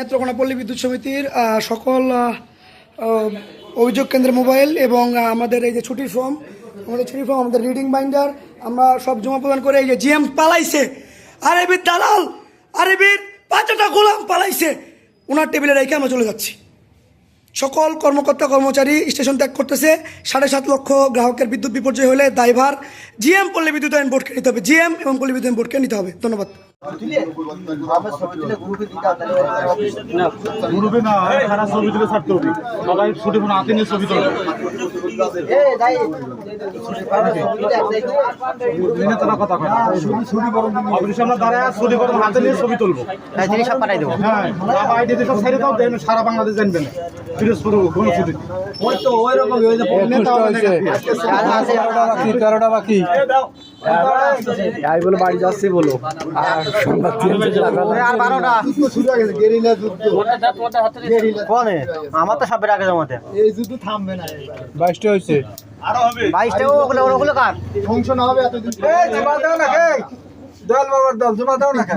নেত্রকোনা পল্লী বিদ্যুৎ সমিতির সকল অভিযোগ কেন্দ্রের মোবাইল এবং আমাদের এই যে ছুটির ফর্ম, আমাদের ছুটির ফর্ম, আমাদের রিডিং বাইন্ডার, আমরা সব জমা প্রদান করে এই যে জিএম পালাইছে। আরেবির দালাল আরেবির পাঁচটা গোলাম পালাইছে। ওনার টেবিলে রেখে আমরা চলে যাচ্ছি। সকল কর্মকর্তা, কর্মচারী স্টেশন ত্যাগ করতেছে। সাড়ে সাত লক্ষ গ্রাহকের বিদ্যুৎ বিপর্যয় হলে দায়ভার জিএম পল্লী বিদ্যুৎ আইন বোর্ডকে নিতে হবে। জিএম এবং পল্লী বিদ্যুৎ বোর্ডকে নিতে হবে। ধন্যবাদ। গ্রুপে না সারা ছবি তুলে ছাড়তে হবে। সবাই ছুটি ফোন হাতে নিয়ে ছবি তুলবে তারা কথা কয় আমরা দাঁড়ায় ছুটি করব হাতে নিয়ে ছবি তুলবো। সব পাঠাই দেবো। হ্যাঁ বাবা আইডি সব ছেড়ে দাও দেন সারা বাংলাদেশ জানবে না। পিরোজপুর কোনো ছুটি তেরোটা বাকি বলে বাড়ি যাচ্ছি বলো। আর সংবাদ আর বারোটা। কোনে? আমার তো সবের আগে জমাতে। বাইশটা হয়েছে। বাইশটাও ওগুলো ওগুলো কার? জমা দাও না কে? দল বাবার দল জমা দাও না কে?